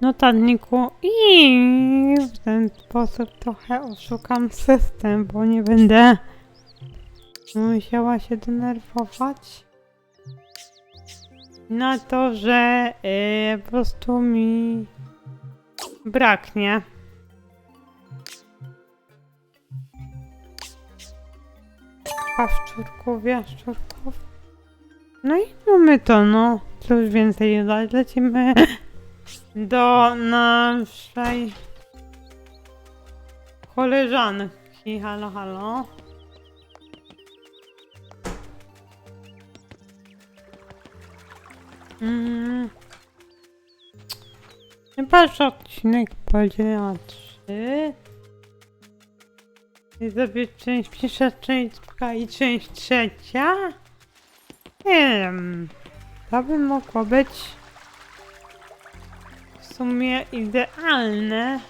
notatniku i w ten sposób trochę oszukam system, bo nie będę musiała się denerwować na to, że yy, po prostu mi braknie. Paszczurków, jaszczurków. No i mamy to, no. Cóż więcej dodać. Lecimy do naszej koleżanki. Halo, halo. Mm. Chyba, że odcinek podzielę na trzy. I zrobię część pierwsza, część druga i część trzecia. Nie wiem. To by mogło być sumie idealne.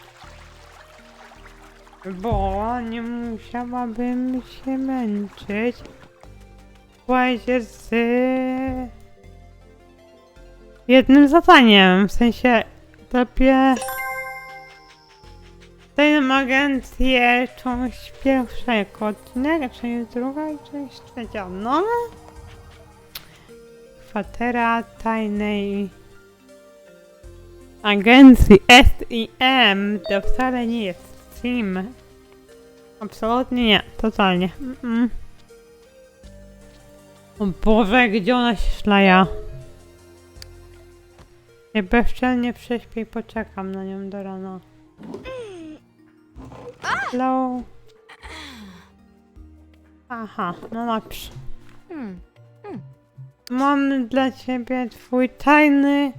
Bo nie musiałabym się męczyć. Słuchajcie, z jednym zadaniem. W sensie tobie Tajną agencję, część pierwszego odcinek, część druga i część trzecia. No. Kwatera tajnej agencji SIM to wcale nie jest SIM. Absolutnie nie, totalnie. Mm -mm. O Boże, gdzie ona się szlaja? Ja bezczelnie prześpię i poczekam na nią do rana. Hello. Aha, no dobrze. Hmm. Mam dla ciebie twój tajny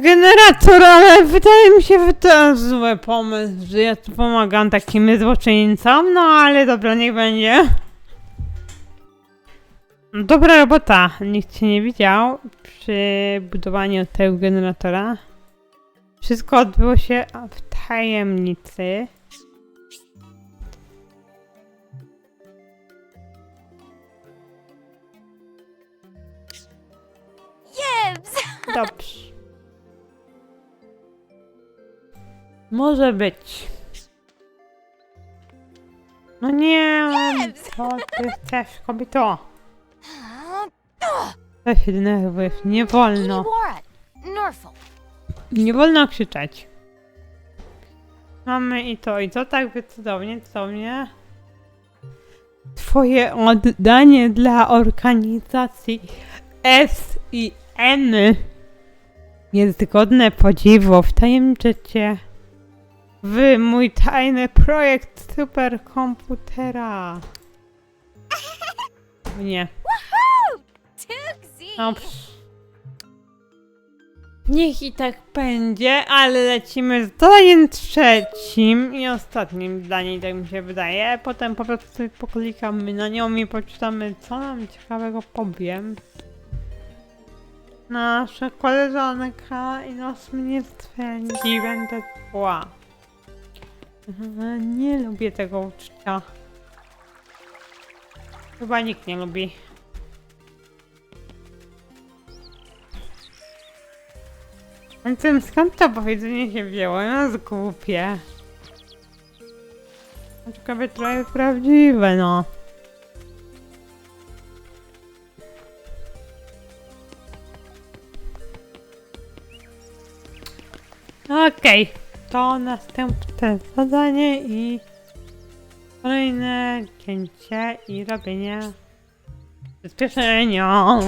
generator, ale wydaje mi się, że to zły pomysł, że ja tu pomagam takim złoczyńcom, no ale dobra, niech będzie. Dobra robota, nikt cię nie widział przy budowaniu tego generatora. Wszystko odbyło się w tajemnicy. Gibbs! Dobrze. Może być. No nie, co ty chcesz, kobieto? To się denerwujesz, nie wolno. Nie wolno krzyczeć. Mamy i to, i to tak by cudownie, cudownie. Twoje oddanie dla organizacji S i N jest godne podziwu. Wtajemniczę cię w mój tajny projekt superkomputera. Nie. Toogsy! Dobrze. Niech i tak będzie, ale lecimy z zadaniem trzecim i ostatnim zdaniem, tak mi się wydaje. Potem po prostu sobie poklikamy na nią i poczytamy, co nam ciekawego powiem. Nasza koleżanka i nas mnie stwerdzi, będę zła. Nie lubię tego uczucia. Chyba nikt nie lubi. Ale tym skąd to powiedzenie się wzięło? No jest głupie. Ciekawe trochę prawdziwe, no. Okej, to następne zadanie i kolejne cięcie i robienie przyspieszenia.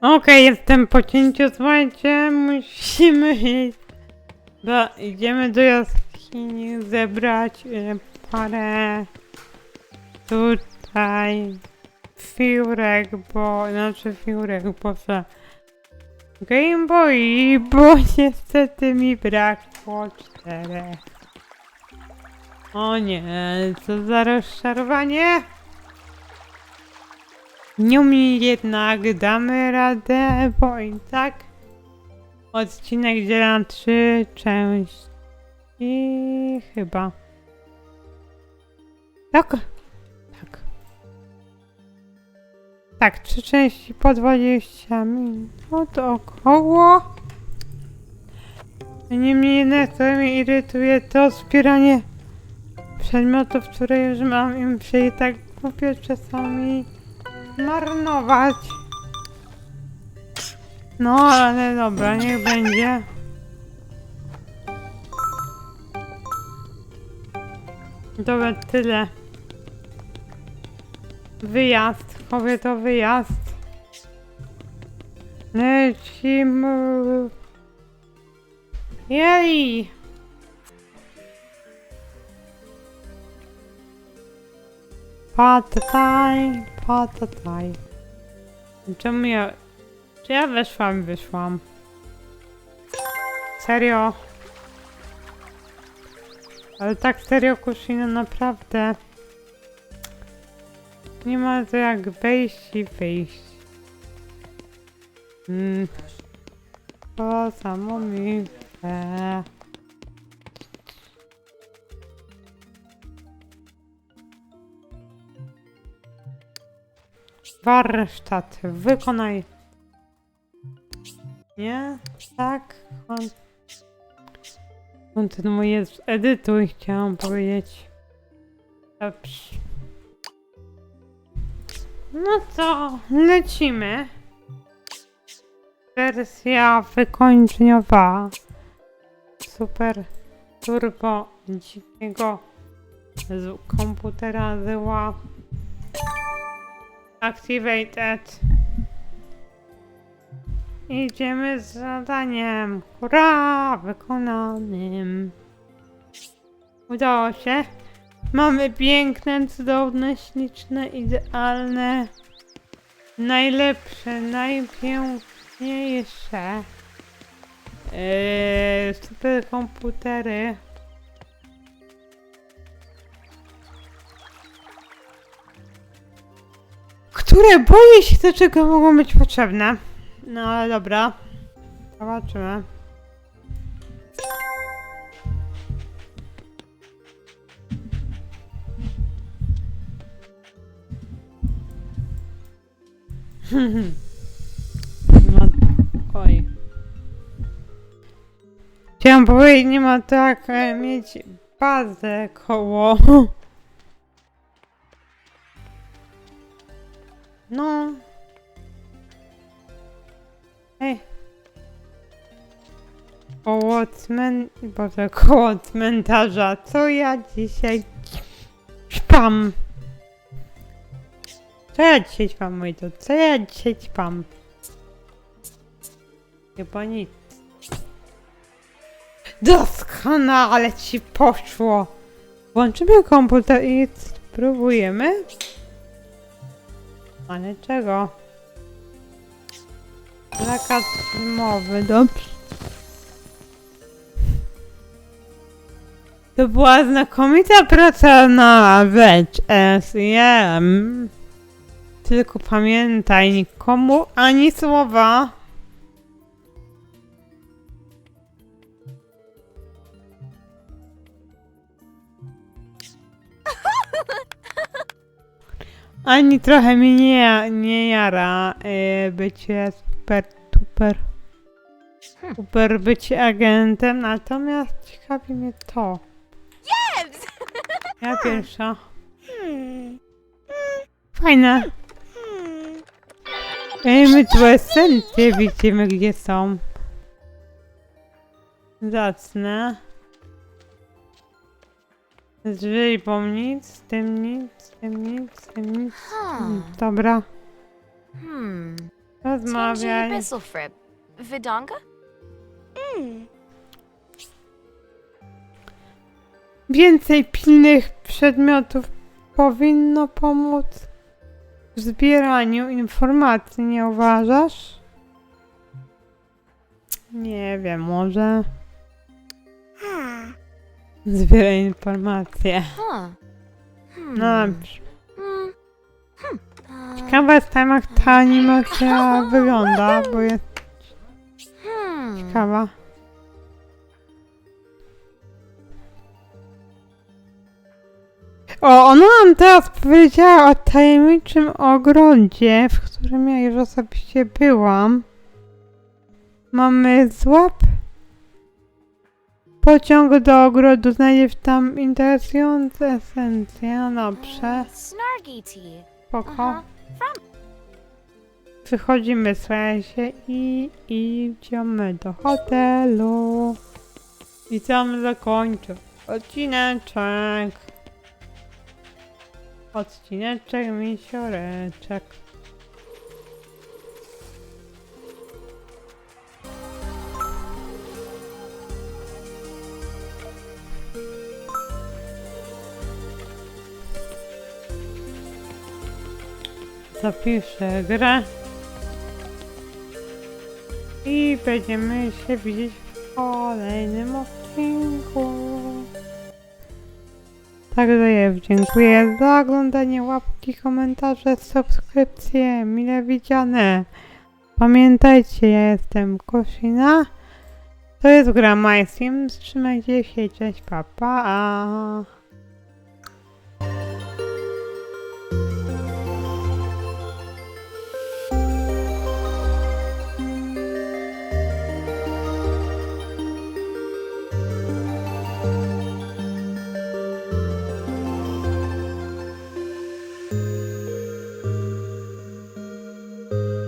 Okej, jestem po cięciu, słuchajcie, musimy iść. Do, idziemy do jaskini zebrać e, parę tutaj fiurek, bo, znaczy fiurek, boże. Game Boy, bo niestety mi brakło czterech. O nie, co za rozczarowanie. Niemniej jednak damy radę, bo i tak odcinek dziela na trzy części. Chyba. Tak? Tak. Tak, trzy części po 20 minut około. Niemniej jednak co mnie irytuje to zbieranie przedmiotów, które już mam i muszę je tak głupio czasami marnować. No, ale dobra, niech będzie. Dobra, tyle. Wyjazd, to wyjazd. Lecimy. Jej! Patataj, patataj. Czemu ja... Czy ja weszłam, wyszłam? Serio? Ale tak serio, Kushina, naprawdę. Nie ma to jak wejść i wyjść. Mm. Samo mi chce. Warsztat, wykonaj. Nie? Tak? Kon... Kontynuuję, edytuj, chciałam powiedzieć. Dobrze. No to lecimy. Wersja wykończeniowa. Super turbo dzikiego z komputera zła. Activated. Idziemy z zadaniem. Hurra! Wykonanym. Udało się. Mamy piękne, cudowne, śliczne, idealne, najlepsze, najpiękniejsze yy, superkomputery. Które boję się, do czego mogą być potrzebne. No ale dobra. Zobaczymy. No, oj. Chciałam powiedzieć, nie ma tak e, mieć bazę koło. No. Ej. Koło cmen... Boże, koło cmentarza. Co ja dzisiaj śpam? Co ja dzisiaj ćpam, moi to? Co ja dzisiaj ćpam? Chyba nic. Doskonale ci poszło. Włączymy komputer i spróbujemy. Ale czego? Zakaz mowy, dobrze. To była znakomita praca na rzecz SIM. Tylko pamiętaj, nikomu ani słowa. Ani trochę mnie nie, nie jara e, bycie super, super, super bycie agentem, natomiast ciekawi mnie to. Yes! Ja pierwsza. Fajne. Ej, my tu esencje widzimy, gdzie są. Zacne. Z wyjbą nic, z tym nic, z tym nic, z tym nic. Huh. Dobra. Hmm. Rozmawiaj. Bisselfrib. Vidanga? Więcej pilnych przedmiotów powinno pomóc w zbieraniu informacji, nie uważasz? Nie wiem, może. Zbieraj informacje. Hmm. No dobrze. Hmm. Hmm. Ciekawa jestem jak ta animacja wygląda, bo jest hmm. ciekawa. O, ona nam teraz powiedziała o tajemniczym ogrodzie, w którym ja już osobiście byłam. Mamy złap. Pociąg do ogrodu, znajdziesz tam interesujące esencje. No dobrze, spoko. Aha. Wychodzimy, słuchajcie, i idziemy do hotelu. I tam zakończę odcineczek. Odcineczek misioreczek. Zapiszę grę. I będziemy się widzieć w kolejnym odcinku. Także ja dziękuję za oglądanie, łapki, komentarze, subskrypcje, mile widziane. Pamiętajcie, ja jestem Kosina. To jest gra My Sims. Trzymajcie się, cześć, pa, pa.